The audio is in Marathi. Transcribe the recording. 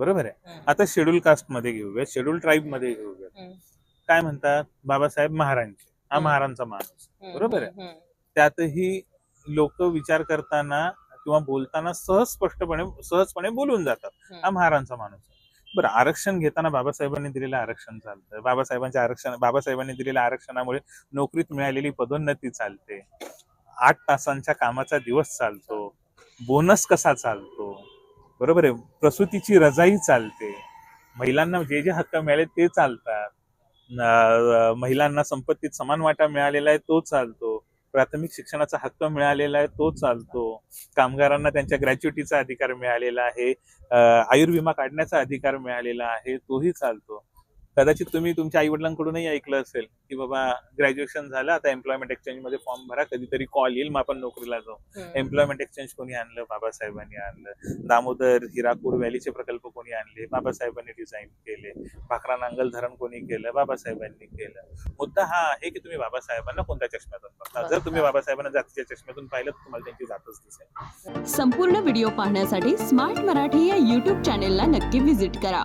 बरोबर आहे. आता शेड्यूल कास्टमध्ये घेऊया शेड्यूल ट्राईबमध्ये घेऊया. काय म्हणतात बाबासाहेब महारांचे हा. महारांचा माणूस. बरोबर आहे. त्यातही लोक विचार करताना किंवा बोलताना सहज स्पष्टपणे सहजपणे बोलून जातात. हा महारांचा माणूस आहे. बरं आरक्षण घेताना बाबासाहेबांनी दिलेलं आरक्षण चालतं बाबासाहेबांच्या आरक्षण बाबासाहेबांनी दिलेल्या आरक्षणामुळे नोकरीत मिळालेली पदोन्नती चालते आठ तासांच्या कामाचा दिवस चालतो बोनस कसा चालतो बरोबर आहे. प्रसूतीची रजाई चालते. महिलांना जे जे हक्क मिळाले ते चालतात. महिलांना संपत्तीत समान वाटा मिळालेला आहे तो चालतो. प्राथमिक शिक्षणाचा हक्क मिळालेला आहे तो चालतो. कामगारांना त्यांच्या ग्रॅच्युटीचा अधिकार मिळालेला आहे. आयुर्विमा काढण्याचा अधिकार मिळालेला आहे तोही चालतो. कदाचित तुम्ही तुमच्या आई वडिलांकडूनही ऐकलं असेल की बाबा ग्रॅज्युएशन झालं आता एम्प्लॉयमेंट एक्सचेंजमध्ये फॉर्म भरा कधीतरी कॉल येईल मग आपण नोकरीला जाऊ. एम्प्लॉयमेंट एक्सचेंज कोणी आणलं? बाबासाहेबांनी आणलं. दामोदर हिरापूर व्हॅलीचे प्रकल्प कोणी आणले? बाबासाहेबांनी डिझाईन केले. भाकरा नांगल धरण कोणी केलं? बाबासाहेबांनी केलं. मुद्दा हा आहे की तुम्ही बाबासाहेबांना कोणत्या चष्म्यातून बघता? जर तुम्ही बाबासाहेबांना जातीच्या चष्म्यातून पाहिलं तर तुम्हाला त्यांची जातच दिसेल. संपूर्ण व्हिडिओ पाहण्यासाठी स्मार्ट मराठी या यूट्यूब चॅनेलला नक्की व्हिजिट करा.